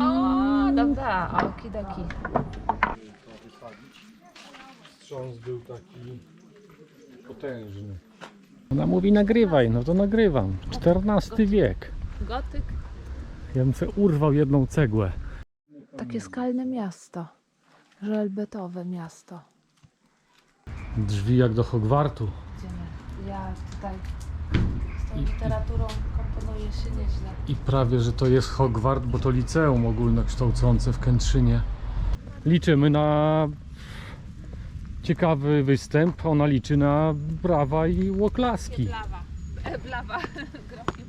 O, dobra, okidoki. Wstrząs był taki potężny. Ona mówi nagrywaj, no to nagrywam. XIV wiek. Gotyk. Ja bym sobie urwał jedną cegłę. Takie skalne miasto. Żelbetowe miasto. Drzwi jak do Hogwartu. Idziemy. Ja tutaj z tą literaturą komponuję się nieźle. I prawie, że to jest Hogwart, bo to liceum ogólnokształcące w Kętrzynie. Liczymy na ciekawy występ. Ona liczy na brawa i łoklaski. Blawa. E, blawa. Brawa.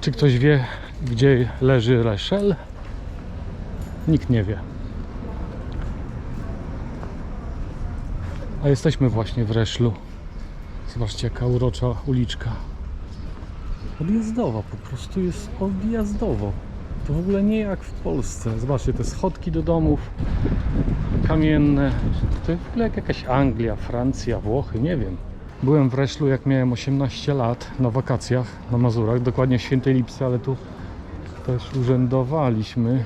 Czy ktoś wie, gdzie leży Reszel? Nikt nie wie. A jesteśmy właśnie w Reszlu. Zobaczcie, jaka urocza uliczka. Odjazdowa, po prostu jest odjazdowo. To w ogóle nie jak w Polsce. Zobaczcie, te schodki do domów kamienne. To w ogóle jak jakaś Anglia, Francja, Włochy, nie wiem. Byłem w Reszlu jak miałem 18 lat na wakacjach na Mazurach, dokładnie w Świętej Lipsce, ale tu też urzędowaliśmy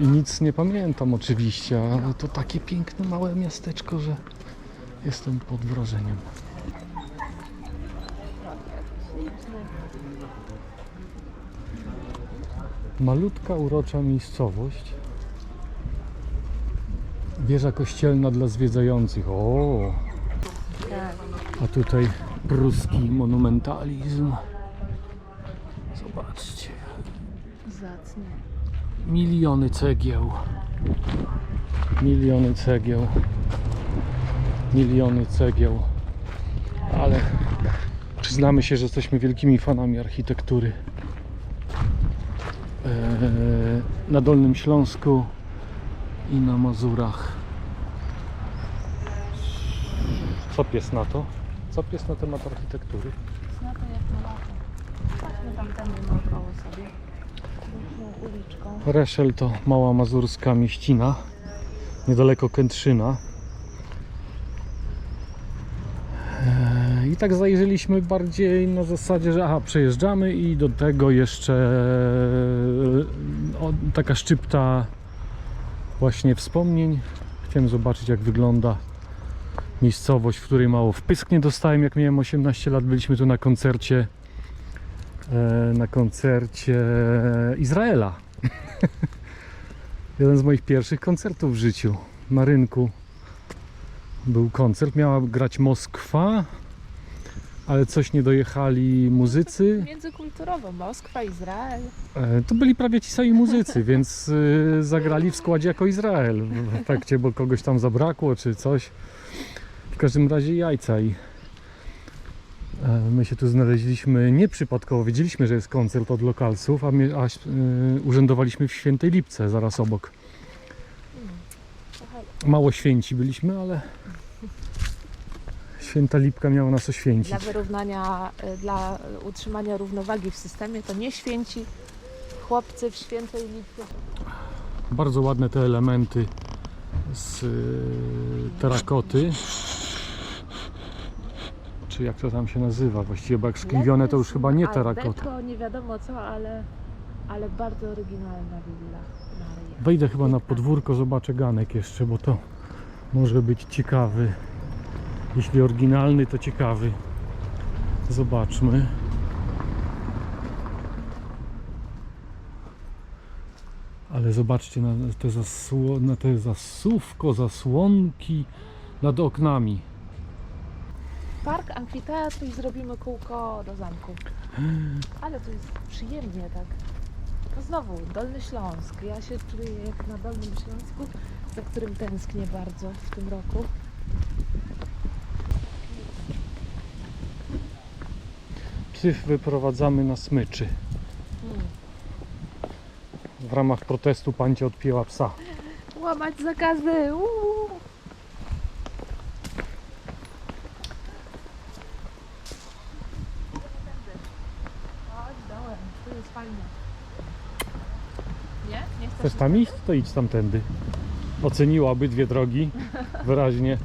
i nic nie pamiętam oczywiście, ale to takie piękne małe miasteczko, że jestem pod wrażeniem. Malutka, urocza miejscowość. Wieża kościelna dla zwiedzających. O! A tutaj pruski monumentalizm. Zobaczcie. Zacnie. Miliony cegieł. Miliony cegieł. Miliony cegieł. Ale przyznamy się, że jesteśmy wielkimi fanami architektury. Eee, Na Dolnym Śląsku i na Mazurach. Co pies na to? Co pies na temat architektury? Na to jak na lato. Chodźmy tam tędy naokoło sobie. Uliczką. Reszel to mała mazurska mieścina, niedaleko Kętrzyna. Eee, I tak zajrzeliśmy bardziej na zasadzie, że aha, przejeżdżamy i do tego jeszcze e, o, taka szczypta właśnie wspomnień. Chciałem zobaczyć jak wygląda miejscowość, w której mało wpysk nie dostałem jak miałem 18 lat. Byliśmy tu na koncercie e, na koncercie Izraela. Jeden z moich pierwszych koncertów w życiu. Na rynku był koncert. Miała grać Moskwa, ale coś nie dojechali muzycy. Międzykulturowo. Moskwa, Izrael. E, To byli prawie ci sami muzycy, więc y, zagrali w składzie jako Izrael w efekcie, bo kogoś tam zabrakło czy coś. W każdym razie jajca i e, my się tu znaleźliśmy nieprzypadkowo. Wiedzieliśmy, że jest koncert od lokalsów, a, my, a y, urzędowaliśmy w Świętej Lipce, zaraz obok. Mało święci byliśmy, ale Święta Lipka miała nas oświęcić. Dla wyrównania, y, dla utrzymania równowagi w systemie to nie święci chłopcy w świętej lipie. Bardzo ładne te elementy z terakoty. Czy jak to tam się nazywa? Właściwie, bo jak skliwione to już chyba nie terakota. To nie wiadomo co, ale, ale bardzo oryginalna willa Maria. Wejdę chyba na podwórko, zobaczę ganek jeszcze, bo to może być ciekawy. Jeśli oryginalny, to ciekawy. Zobaczmy. Ale zobaczcie na te, zasło, na te zasuwko, zasłonki nad oknami. Park, amfiteatr i zrobimy kółko do zamku. Ale to jest przyjemnie tak. No znowu, Dolny Śląsk. Ja się czuję jak na Dolnym Śląsku, za którym tęsknię bardzo w tym roku. Psy wyprowadzamy na smyczy. Hmm. W ramach protestu pancia odpięła psa. Łamać zakazy! Uuu. Chodź dołem, fajnie. Nie? Nie chcesz? Chcesz tam iść? To idź tamtędy. Oceniła obydwie drogi wyraźnie.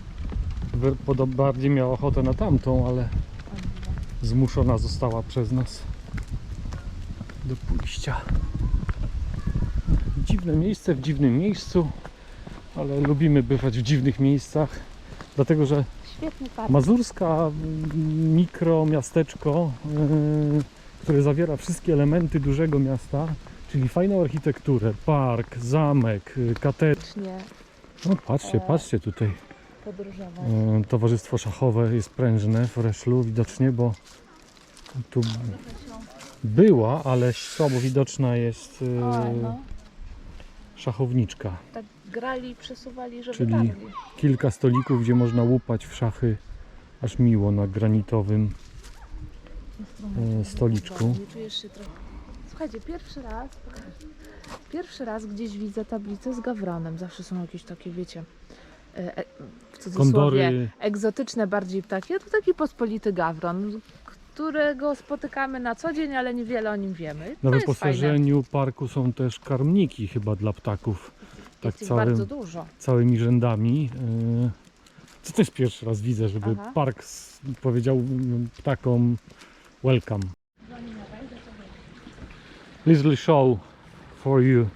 podob- bardziej miała ochotę na tamtą, ale zmuszona została przez nas do pójścia. Dziwne miejsce w dziwnym miejscu, ale lubimy bywać w dziwnych miejscach, dlatego że. Mazurska mm, mikromiasteczko, yy, które zawiera wszystkie elementy dużego miasta, czyli fajną architekturę, park, zamek, yy, katedrę. No patrzcie, patrzcie tutaj. Yy, Towarzystwo szachowe jest prężne w Reszlu widocznie, bo tu była, ale słabo widoczna jest O, no. szachowniczka. Tak grali, przesuwali, żeby Czyli- Czyli... Kilka stolików, gdzie można łupać w szachy aż miło na granitowym. E, stoliczku. Słuchajcie, pierwszy raz, pierwszy raz gdzieś widzę tablicę z gawronem. Zawsze są jakieś takie, wiecie, e, e, w cudzysłowie, Kondory, egzotyczne bardziej ptaki. A to taki pospolity gawron, którego spotykamy na co dzień, ale niewiele o nim wiemy. Na to fajne. wyposażeniu parku są też karmniki chyba dla ptaków, tak Jest całym- bardzo dużo. całymi rzędami. Co też pierwszy raz widzę, żeby Aha. park powiedział mm, ptakom welcome. Little show for you.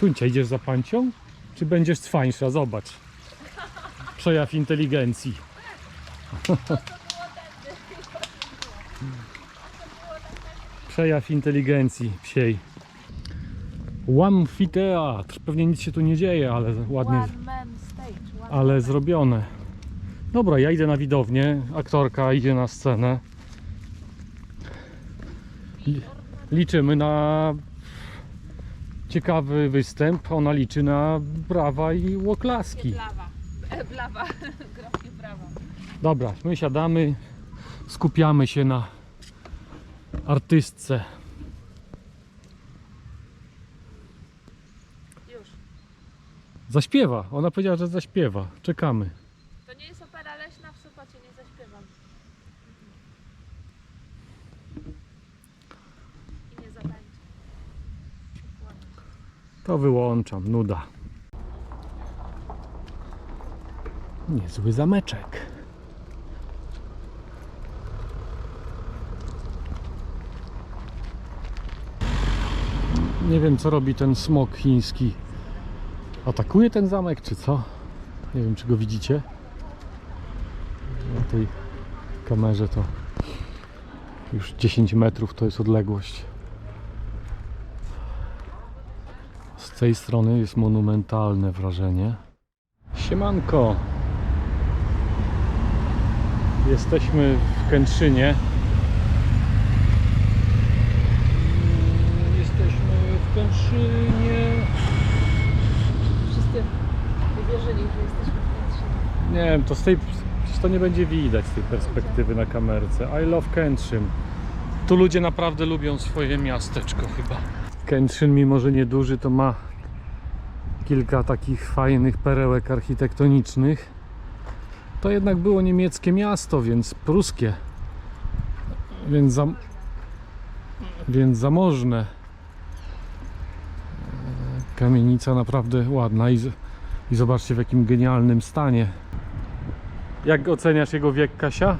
Tuncia, idziesz za pancią? Czy będziesz cwańsza? Zobacz. Przejaw inteligencji. Przejaw inteligencji psiej. Amfiteatr. Pewnie nic się tu nie dzieje, ale ładnie, One man stage. One ale zrobione. Dobra, ja idę na widownię, aktorka idzie na scenę. Li- Liczymy na ciekawy występ. Ona liczy na brawa i łoklaski. Blawa. E, blawa. Brawa. Dobra, my siadamy, skupiamy się na artystce. Już. Zaśpiewa, ona powiedziała, że zaśpiewa. Czekamy. To nie jest opera leśna, w Sopocie nie zaśpiewam. I nie zatańczę. To wyłączam, nuda. Niezły zameczek. Nie wiem co robi ten smok chiński. Atakuje ten zamek czy co? Nie wiem czy go widzicie. Na tej kamerze to już 10 metrów to jest odległość. Z tej strony jest monumentalne wrażenie. Siemanko. Jesteśmy w Kętrzynie. Mm, Jesteśmy Kętrzynie. Wszyscy uwierzyli, że jesteśmy w Kętrzynie. Nie wiem, to z tej przecież to nie będzie widać z tej perspektywy na kamerce. I love Kętrzyn. Tu ludzie naprawdę lubią swoje miasteczko chyba. Kętrzyn, mimo że nieduży, to ma kilka takich fajnych perełek architektonicznych. To jednak było niemieckie miasto, więc pruskie. Więc, za, więc zamożne. Kamienica naprawdę ładna i, i zobaczcie w jakim genialnym stanie. Jak oceniasz jego wiek, Kasia?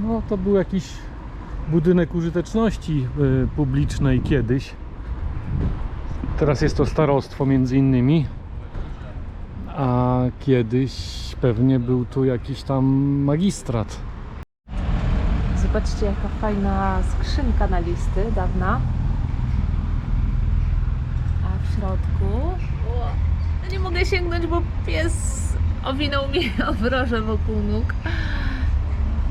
No to był jakiś budynek użyteczności y, publicznej kiedyś. Teraz jest to starostwo między innymi. A kiedyś pewnie był tu jakiś tam magistrat. Zobaczcie, jaka fajna skrzynka na listy, dawna. A w środku... O, nie mogę sięgnąć, bo pies owinął mi obroże wokół nóg.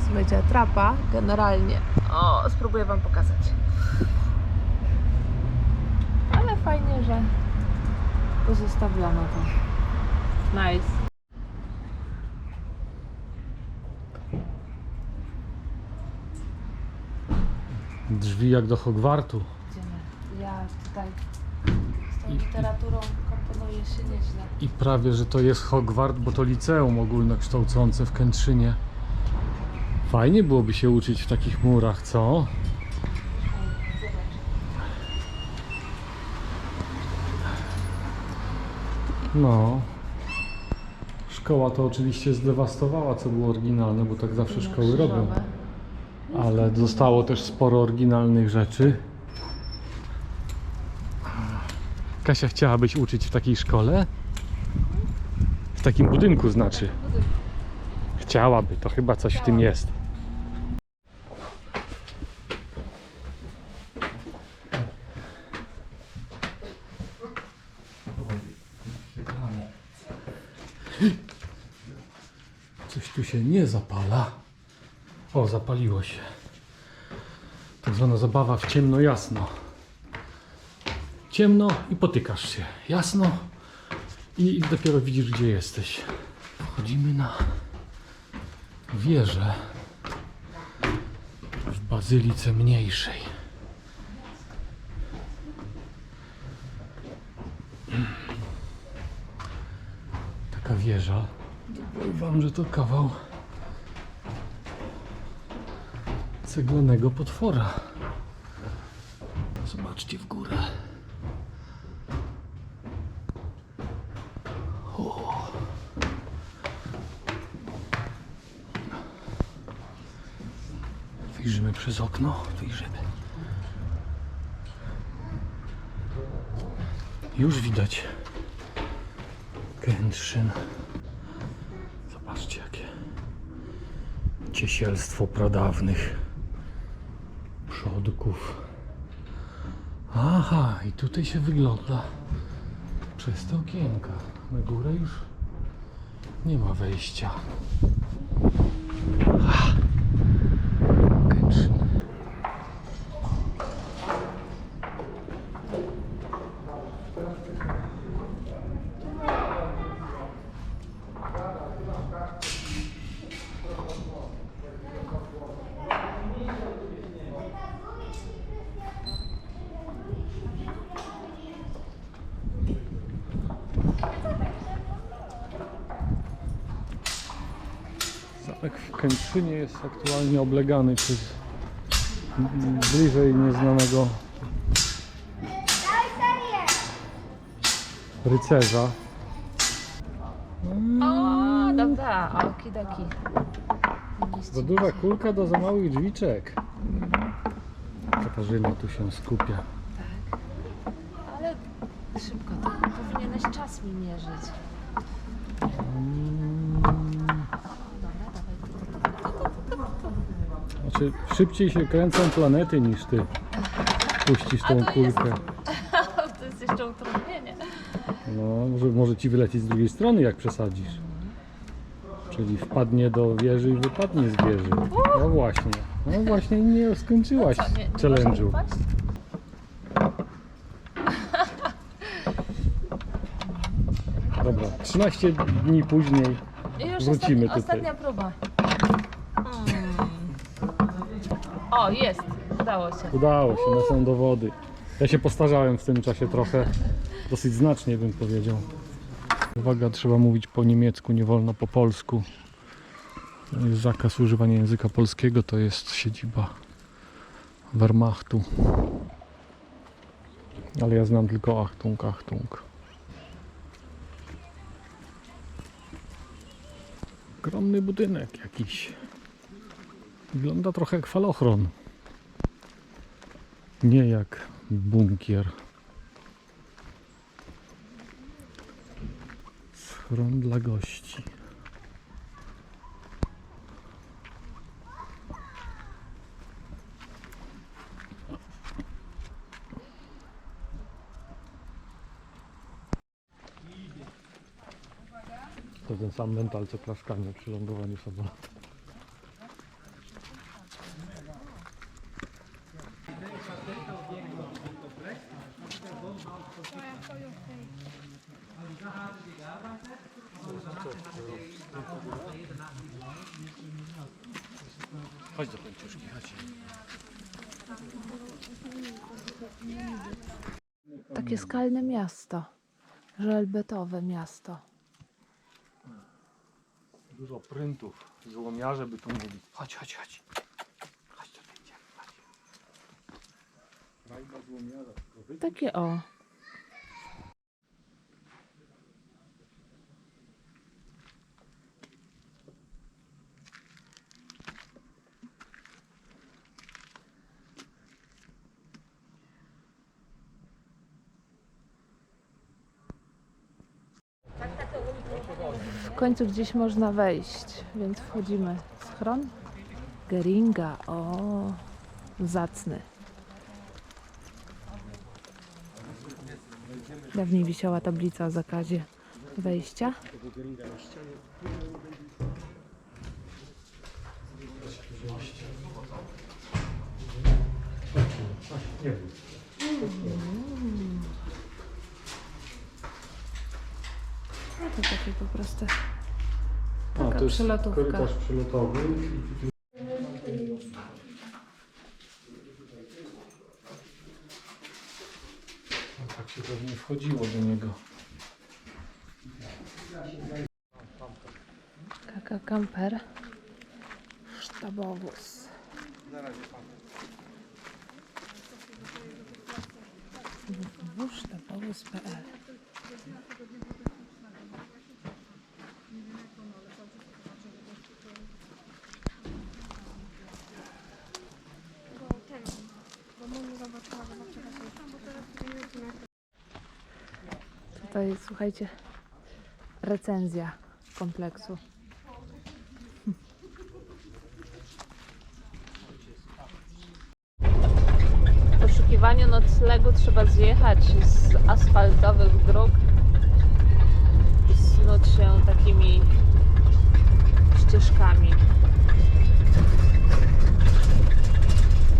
Słuchajcie, trapa generalnie. O, spróbuję Wam pokazać fajnie, że pozostawiono to. Nice. Drzwi jak do Hogwartu. Idziemy. Ja tutaj z tą I- literaturą komponuję się nieźle. I prawie, że to jest Hogwart, bo to liceum ogólnokształcące w Kętrzynie. Fajnie byłoby się uczyć w takich murach, co? No. Szkoła to oczywiście zdewastowała, co było oryginalne, bo tak zawsze szkoły robią. Ale zostało też sporo oryginalnych rzeczy. Kasia chciałabyś uczyć w takiej szkole? W takim budynku znaczy. Chciałaby, to chyba coś w tym jest. Się nie zapala. O, zapaliło się. Tak zwana zabawa w ciemno jasno. Ciemno i potykasz się. Jasno i dopiero widzisz gdzie jesteś. Wchodzimy na wieżę w bazylice mniejszej. Taka wieża. Wam, że to kawał ceglanego potwora. Zobaczcie w górę. O. Wyjrzymy przez okno. Wyjrzymy. Już widać Kętrzyn. Zobaczcie jakie ciesielstwo pradawnych przodków. Aha, i tutaj się wygląda przez te okienka. Na górę już nie ma wejścia. Ah, Zamek w Kętrzynie jest aktualnie oblegany przez bliżej nieznanego rycerza. O, dobra, okidoki. Za duża kulka do za małych drzwiczek. Katarzyna tu się skupia. Tak. Ale szybko, to powinieneś czas mi mierzyć. Mm, Dobra, dawaj. Znaczy, szybciej się kręcą planety niż ty puścisz A tą to jest- kulkę. To jest jeszcze utrudnienie. No, może, może ci wylecieć z drugiej strony, jak przesadzisz. Czyli wpadnie do wieży i wypadnie z wieży. No właśnie. No właśnie nie skończyłaś Co, nie, nie można challenge'u. Dobra, 13 dni później I już Wrócimy ostatnia, tutaj. ostatnia próba. O, jest. Udało się. udało się, na są dowody. Ja się postarzałem w tym czasie trochę, dosyć znacznie bym powiedział. Uwaga, trzeba mówić po niemiecku, nie wolno po polsku. Jest zakaz używania języka polskiego, to jest siedziba Wehrmachtu. Ale ja znam tylko Achtung, Achtung. Ogromny budynek jakiś. Wygląda trochę jak falochron. Nie jak bunkier. Schron dla gości. To ten sam mental co klaskanie przy lądowaniu samolotu. Takie skalne miasto. Żelbetowe miasto. Dużo prętów. Złomiarze by tu mieli. Chodź, chodź, chodź. Chodź tylko wy- Takie o. końcu gdzieś można wejść, więc wchodzimy. Schron Geringa. O, zacny. Dawniej wisiała tablica o zakazie wejścia. Nie wiem. To takie po prostu. A, Taka to jest przelotówka. korytarz przelotowy. No, tak się pewnie wchodziło do niego. Kaka kamper. Sztabowóz. www.sztabowóz.pl Tutaj słuchajcie, recenzja kompleksu. W poszukiwaniu noclegu trzeba zjechać z asfaltowych dróg i snuć się takimi ścieżkami.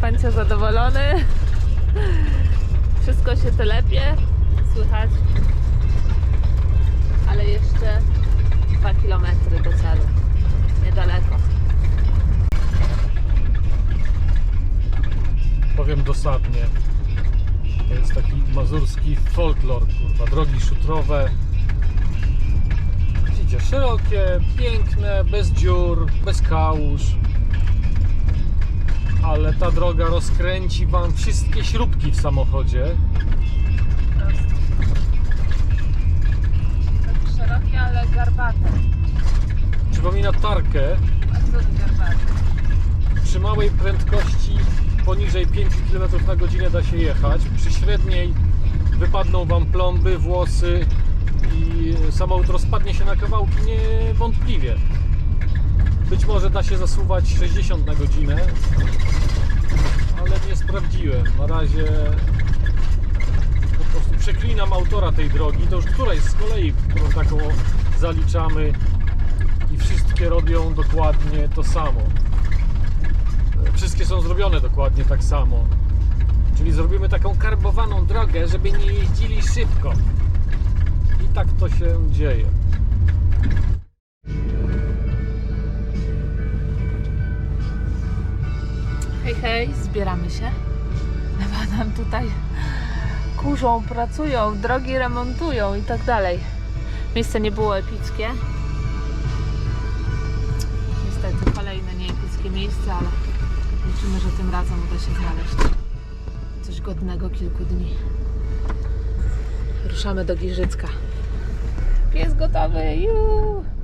Pancia zadowolony. Wszystko się telepie, słychać. Ale jeszcze 2 km do celu. Niedaleko. Powiem dosadnie. To jest taki mazurski folklor, kurwa. Drogi szutrowe. Szerokie, piękne, bez dziur, bez kałuż. Ale ta droga rozkręci wam wszystkie śrubki w samochodzie. Tak szerokie, ale garbate. Przypomina tarkę. Przy małej prędkości poniżej 5 km na godzinę da się jechać. Przy średniej wypadną Wam plomby, włosy i samochód rozpadnie się na kawałki niewątpliwie. Być może da się zasuwać 60 na godzinę, ale nie sprawdziłem. Na razie po prostu przeklinam autora tej drogi. To już któraś z kolei, którą taką zaliczamy i wszystkie robią dokładnie to samo wszystkie są zrobione dokładnie tak samo. Czyli zrobimy taką karbowaną drogę, żeby nie jeździli szybko. I tak to się dzieje. Hej, zbieramy się. Chyba nam tutaj kurzą, pracują, drogi remontują i tak dalej. Miejsce nie było epickie. Niestety kolejne nieepickie miejsce, ale liczymy, że tym razem uda się znaleźć coś godnego kilku dni. Ruszamy do Giżycka. Pies gotowy, już!